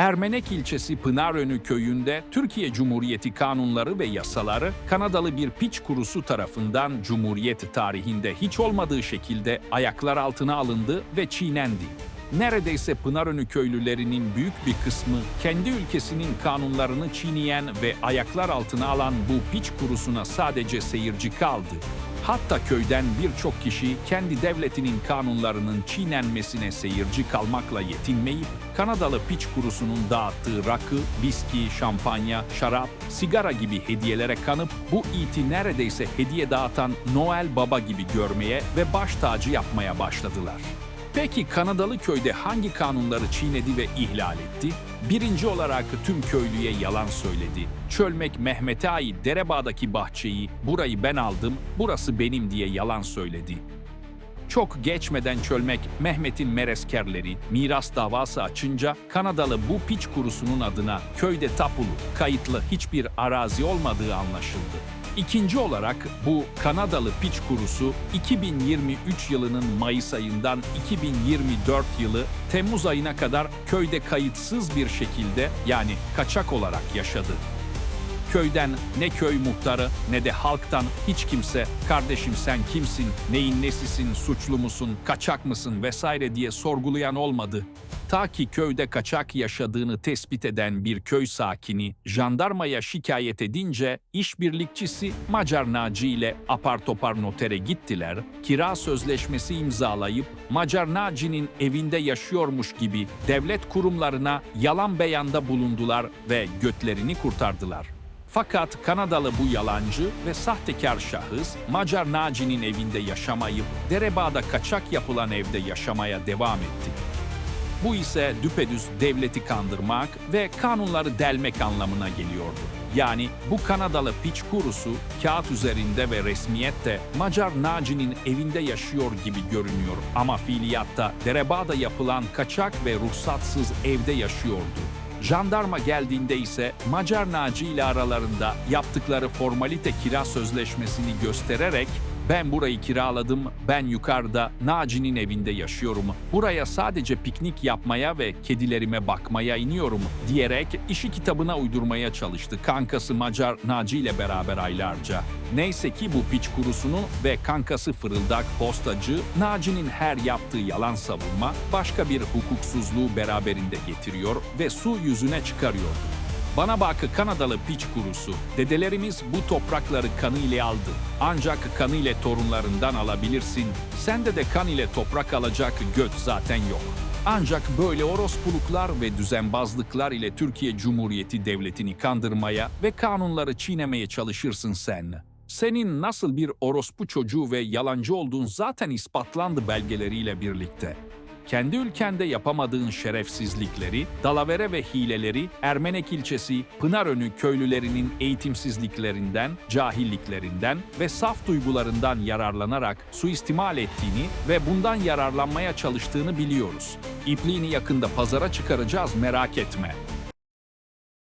Ermenek ilçesi Pınarönü köyünde Türkiye Cumhuriyeti kanunları ve yasaları Kanadalı bir piç kurusu tarafından Cumhuriyet tarihinde hiç olmadığı şekilde ayaklar altına alındı ve çiğnendi. Neredeyse Pınarönü köylülerinin büyük bir kısmı kendi ülkesinin kanunlarını çiğneyen ve ayaklar altına alan bu piç kurusuna sadece seyirci kaldı. Hatta köyden birçok kişi kendi devletinin kanunlarının çiğnenmesine seyirci kalmakla yetinmeyip Kanadalı piç kurusunun dağıttığı rakı, viski, şampanya, şarap, sigara gibi hediyelere kanıp bu iti neredeyse hediye dağıtan Noel Baba gibi görmeye ve baş tacı yapmaya başladılar. Peki Kanadalı köyde hangi kanunları çiğnedi ve ihlal etti? Birinci olarak tüm köylüye yalan söyledi. Çölmek Mehmet'e ait Derebağ'daki bahçeyi, burayı ben aldım, burası benim diye yalan söyledi. Çok geçmeden çölmek Mehmet'in mereskerleri miras davası açınca Kanadalı bu piç kurusunun adına köyde tapulu, kayıtlı hiçbir arazi olmadığı anlaşıldı. İkinci olarak bu Kanadalı piç kurusu 2023 yılının Mayıs ayından 2024 yılı Temmuz ayına kadar köyde kayıtsız bir şekilde yani kaçak olarak yaşadı. Köyden ne köy muhtarı ne de halktan hiç kimse kardeşim sen kimsin, neyin nesisin, suçlu musun, kaçak mısın vesaire diye sorgulayan olmadı. Ta ki köyde kaçak yaşadığını tespit eden bir köy sakini jandarmaya şikayet edince işbirlikçisi Macar Naci ile apar topar notere gittiler, kira sözleşmesi imzalayıp Macar Naci'nin evinde yaşıyormuş gibi devlet kurumlarına yalan beyanda bulundular ve götlerini kurtardılar. Fakat Kanadalı bu yalancı ve sahtekar şahıs Macar Naci'nin evinde yaşamayıp Derebağ'da kaçak yapılan evde yaşamaya devam etti. Bu ise düpedüz devleti kandırmak ve kanunları delmek anlamına geliyordu. Yani bu Kanadalı piç kurusu kağıt üzerinde ve resmiyette Macar Naci'nin evinde yaşıyor gibi görünüyor ama fiiliyatta Derebağ'da yapılan kaçak ve ruhsatsız evde yaşıyordu. Jandarma geldiğinde ise Macar Naci ile aralarında yaptıkları formalite kira sözleşmesini göstererek ben burayı kiraladım, ben yukarıda Naci'nin evinde yaşıyorum. Buraya sadece piknik yapmaya ve kedilerime bakmaya iniyorum diyerek işi kitabına uydurmaya çalıştı kankası Macar Naci ile beraber aylarca. Neyse ki bu piç kurusunu ve kankası fırıldak postacı Naci'nin her yaptığı yalan savunma başka bir hukuksuzluğu beraberinde getiriyor ve su yüzüne çıkarıyordu. Bana bak Kanadalı piç kurusu. Dedelerimiz bu toprakları kanı ile aldı. Ancak kanı ile torunlarından alabilirsin. Sende de kan ile toprak alacak göt zaten yok. Ancak böyle orospuluklar ve düzenbazlıklar ile Türkiye Cumhuriyeti Devleti'ni kandırmaya ve kanunları çiğnemeye çalışırsın sen. Senin nasıl bir orospu çocuğu ve yalancı olduğun zaten ispatlandı belgeleriyle birlikte kendi ülkende yapamadığın şerefsizlikleri, dalavere ve hileleri Ermenek ilçesi Pınarönü köylülerinin eğitimsizliklerinden, cahilliklerinden ve saf duygularından yararlanarak suistimal ettiğini ve bundan yararlanmaya çalıştığını biliyoruz. İpliğini yakında pazara çıkaracağız merak etme.